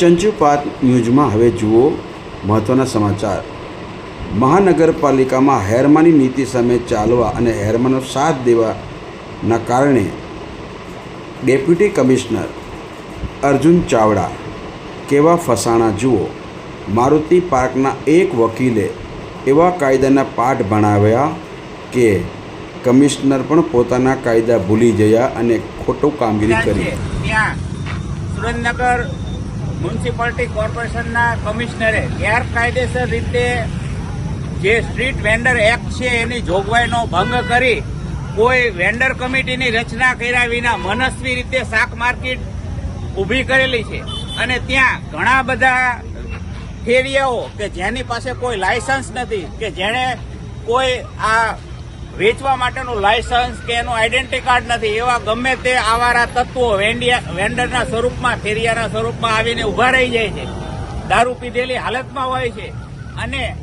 ચંચુપાત ન્યૂઝમાં હવે જુઓ મહત્ત્વના સમાચાર. મહાનગરપાલિકામાં હેરમાની નીતિ સામે ચાલવા અને હેરમાનો સાથ દેવાના કારણે ડેપ્યુટી કમિશનર અર્જુન ચાવડા કેવા ફસાણા, જુઓ. મારુતિ પાર્કના એક વકીલે એવા કાયદાના પાઠ ભણાવ્યા કે કમિશનર પણ પોતાના કાયદા ભૂલી ગયા અને ખોટું કામગીરી કરી. સુરેન્દ્રનગર મ્યુનિસિપાલિટી કોર્પોરેશનના કમિશનરે ગેરકાયદેસર રીતે જે સ્ટ્રીટ વેન્ડર એક્ટ છે એની જોગવાઈનો ભંગ કરી કોઈ વેન્ડર કમિટીની રચના કર્યા વિના મનસ્વી રીતે શાક માર્કેટ ઊભી કરેલી છે. અને ત્યાં ઘણા બધા ફેરિયાઓ કે જેની પાસે કોઈ લાયસન્સ નથી, કે જેણે કોઈ આ વેચવા માટેનું લાયસન્સ કે એનું આઈડેન્ટિટી કાર્ડ નથી. એવા ગમે તે આવારા તત્વો વેન્ડરના સ્વરૂપમાં, ફેરિયાના સ્વરૂપમાં આવીને ઊભા રહી જાય છે. દારૂ પીધેલી હાલતમાં હોય છે. અને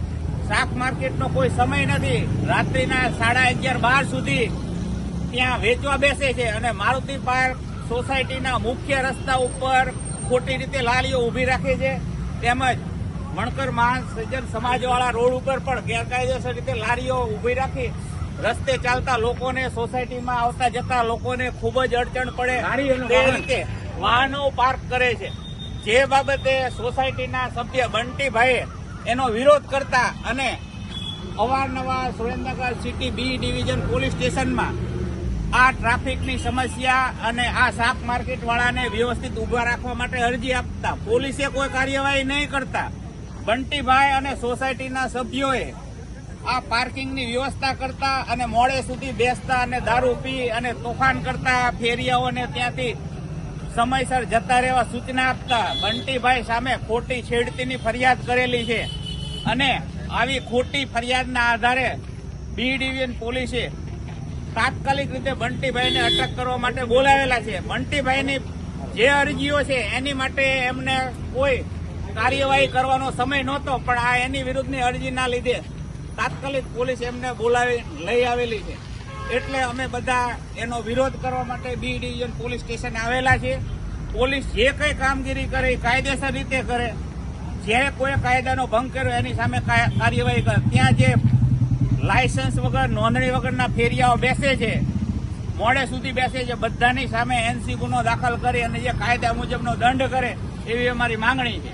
શાક માર્કેટનો કોઈ સમય નથી. રાત્રિના સાડા અગિયાર બાર સુધી ત્યાં વેચવા બેસે છે. અને મારુતિ પાર્ક સોસાયટીના મુખ્ય રસ્તા ઉપર ખોટી રીતે લારીઓ ઊભી રાખે છે. તેમજ મણકર મહાસજન સમાજવાળા રોડ ઉપર પણ ગેરકાયદેસર રીતે લારીઓ ઊભી રાખી. રસ્તે ચાલતા લોકોને સોસાયટીમાં આવતા જતા લોકોને ખૂબ જ અડચણ પડે. તે રીતે વાહનો પાર્ક કરે છે. જે બાબતે સોસાયટીના સભ્ય બંટીભાઈએ એનો વિરોધ કરતા અને અવારનવાર Surendranagar city B division police સ્ટેશનમાં આ ટ્રાફિકની સમસ્યા અને આ શાક માર્કેટવાળાને વ્યવસ્થિત ઊભા રાખવા માટે અરજી આપતા પોલીસે કોઈ કાર્યવાહી નહીં કરતા. બંટીભાઈ અને સોસાયટીના સભ્યોએ આ પાર્કિંગની વ્યવસ્થા કરતા અને મોડે સુધી બેસતા અને દારૂ પી અને તોફાન કરતા ફેરિયાઓને ત્યાંથી સમયસર જતા રહેવા સૂચના આપતા બંટીભાઈ સામે ખોટી છેડતીની ફરિયાદ કરેલી છે. અને આવી ખોટી ફરિયાદના આધારે બી ડિવિઝન પોલીસે તાત્કાલિક રીતે બંટીભાઈને અટક કરવા માટે બોલાવેલા છે. બંટીભાઈની જે અરજીઓ છે, એની માટે એમને કોઈ કાર્યવાહી કરવાનો સમય નહોતો, પણ આ એની વિરુદ્ધની અરજીના લીધે તાત્કાલિક પોલીસ એમને બોલાવી, લઈ આવેલી છે. એટલે અમે બધા એનો વિરોધ કરવા માટે બી ડિવિઝન પોલીસ સ્ટેશન આવેલા છે પોલીસ જે કંઈ કામગીરી કરે એ કાયદેસર રીતે કરે. જ્યારે કોઈ કાયદાનો ભંગ કર્યો એની સામે કાર્યવાહી કરે. ત્યાં જે લાયસન્સ વગર, નોંધણી વગરના ફેરિયાઓ બેસે છે, મોડે સુધી બેસે છે, બધાની સામે એનસી ગુનો દાખલ કરી અને જે કાયદા મુજબનો દંડ કરે એવી અમારી માંગણી છે.